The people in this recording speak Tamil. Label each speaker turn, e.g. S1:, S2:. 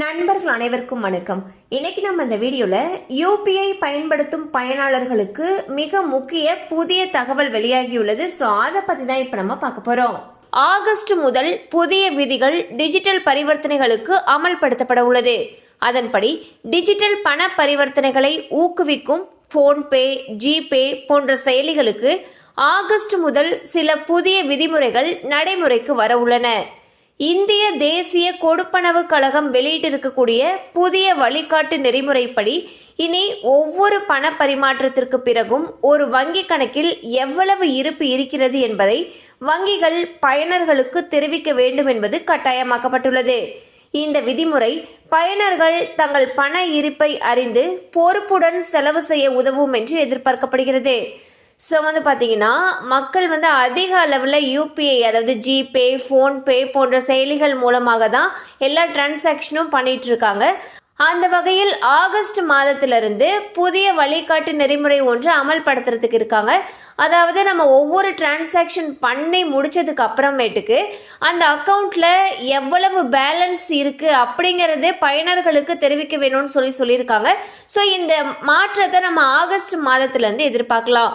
S1: நண்பர்கள் அனைவருக்கும் வணக்கம். இன்னைக்கு நம்ம இந்த வீடியோல யூபிஐ பயன்படுத்தும் பயனாளர்களுக்கு மிக முக்கிய புதிய தகவல் வெளியாகியுள்ளது. ஸோ அதை பத்தி தான் இப்போ நம்ம பார்க்க போறோம். ஆகஸ்ட் முதல் புதிய விதிகள் டிஜிட்டல் பரிவர்த்தனைகளுக்கு அமல்படுத்தப்பட உள்ளது. அதன்படி டிஜிட்டல் பண பரிவர்த்தனைகளை ஊக்குவிக்கும் ஃபோன்பே ஜிபே போன்ற செயலிகளுக்கு ஆகஸ்ட் முதல் சில புதிய விதிமுறைகள் நடைமுறைக்கு வர உள்ளன. இந்திய தேசிய கொடுப்பனவு கழகம் வெளியிட்டிருக்கக்கூடிய புதிய வழிகாட்டு நெறிமுறைப்படி இனி ஒவ்வொரு பண பரிமாற்றத்திற்கு பிறகும் ஒரு வங்கி கணக்கில் எவ்வளவு இருப்பு இருக்கிறது என்பதை வங்கிகள் பயனர்களுக்கு தெரிவிக்க வேண்டும் என்பது கட்டாயமாக்கப்பட்டுள்ளது. இந்த விதிமுறை பயனர்கள் தங்கள் பண இருப்பை அறிந்து பொறுப்புடன் செலவு செய்ய உதவும் என்று எதிர்பார்க்கப்படுகிறது. ஸோ வந்து பார்த்தீங்கன்னா மக்கள் வந்து அதிக அளவில் யூபிஐ அதாவது ஜிபே ஃபோன்பே போன்ற செயலிகள் மூலமாக தான் எல்லா டிரான்சாக்ஷனும் பண்ணிட்டு இருக்காங்க. அந்த வகையில் ஆகஸ்ட் மாதத்திலிருந்து புதிய வழிகாட்டு நெறிமுறை ஒன்று அமல்படுத்துறதுக்கு இருக்காங்க. அதாவது நம்ம ஒவ்வொரு டிரான்சாக்ஷன் பண்ணி முடிச்சதுக்கு அப்புறமேட்டுக்கு அந்த அக்கௌண்ட்ல எவ்வளவு பேலன்ஸ் இருக்கு அப்படிங்கிறது பயனர்களுக்கு தெரிவிக்க வேணும்னு சொல்லி சொல்லியிருக்காங்க. ஸோ இந்த மாற்றத்தை நம்ம ஆகஸ்ட் மாதத்துலேருந்து எதிர்பார்க்கலாம்.